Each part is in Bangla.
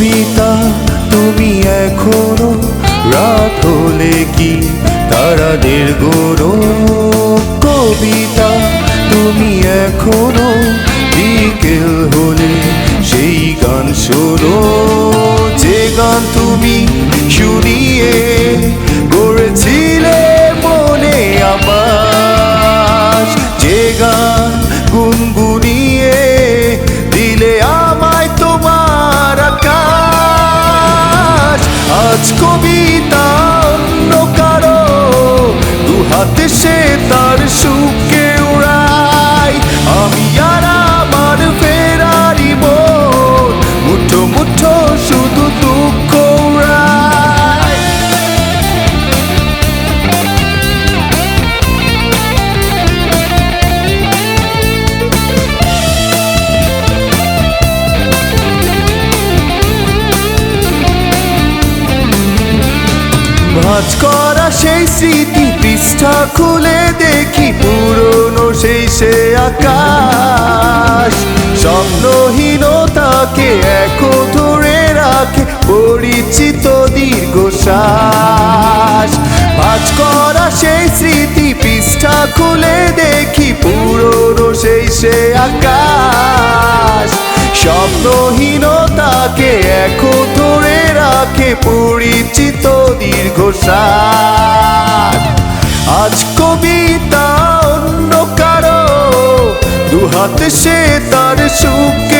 কবিতা তুমি এখনও রাত হলে কি তারাদের গুনো কবিতা, তুমি এখনও বিকেল হলে সেই গান শোনো। যে গান তুমি সে তার সুখে করা সেই স্মৃতি, পৃষ্ঠা খুলে দেখি, পুরনো সেই সে আকাশ। স্বপ্নহীনতাকে এক ধরে রাখে পরিচিত দীর্ঘশ্বাস। ভাঁজ করা সেই স্মৃতি, পৃষ্ঠা খুলে দেখি, পুরনো সেই সে আকাশ। স্বপ্নহীনতাকে এখন ধরে রাখে পরিচিত দীর্ঘশ্বাস। আজ কবিতা অন্য কারও দুহাতে সে তার সুখে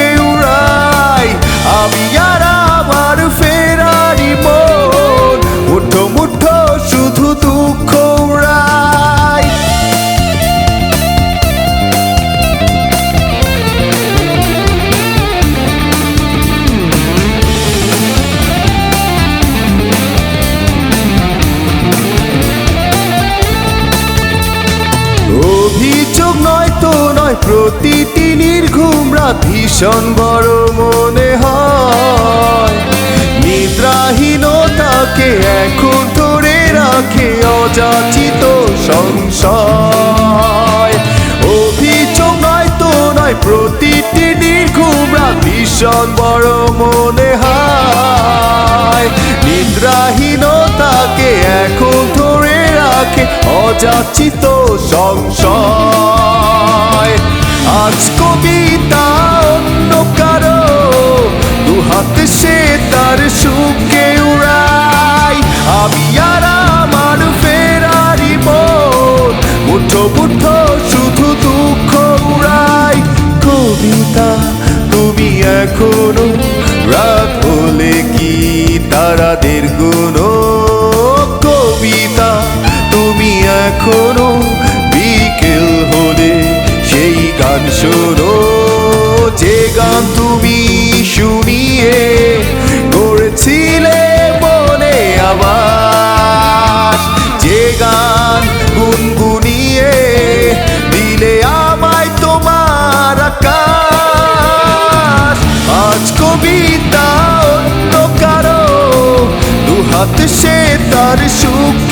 প্রতিটি নির্ঘুম রাত ভীষণ বড় মনে হয়। নিদ্রাহীনতাকে এখন ধরে রাখে অযাচিত সংশয়। অভিযোগ নয় তো নয়, প্রতিটি নির্ঘুম রাত ভীষণ বড় মনে হয়। নিদ্রাহীনতাকে এখন ধরে রাখে অযাচিত সংশয়। আজ কবিতা অন্য কারও। দুহাতে সে তার সুখে উড়াই। আমি আর আমার ফেরারি মন মুঠো মুঠো শুধু দুঃখ উড়াই। কবিতা তুমি এখনও রাত হলে কি তারাদের গুনো কবিতা তুমি এখনও শোনো, যে গান তুমি শুনিয়ে করেছিলে মনে আবার যে গান গুনগুনিয়ে দিলে আমায় তোমার আকাশ। আজ কবিতা অন্য কারও দুহাত সে তার সুখ